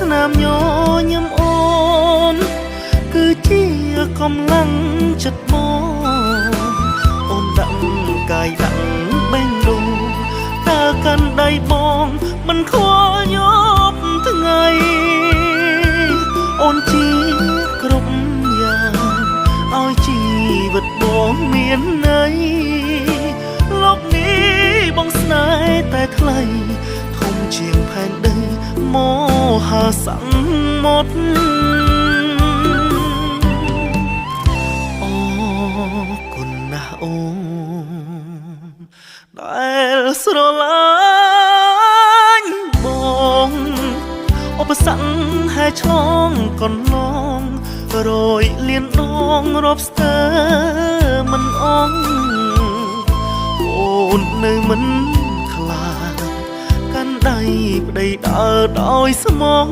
ស្នាមញញឹមអូន គឺជាកម្លាំងចិត្តមកអូនដាក់កាយដាក់បេះដូងតើកាន់ដៃបងមិនខ្វល់យប់ថ្ងៃអូនជាគ្រប់យ៉ាងឲ្យជីវិតបងមានន័យលោកនេះបងស្នេហ៍តែថ្លៃធំជាងផែនដីម ហាសមុទ្រអរគុណណាស់អូនដែលស្រឡាញ់បងឧបសគ្គហែឆ្លងកន្លងរយលៀនដងរាប់ស្ទើមិនអងអូននៅមិន ខ្លាចកាន់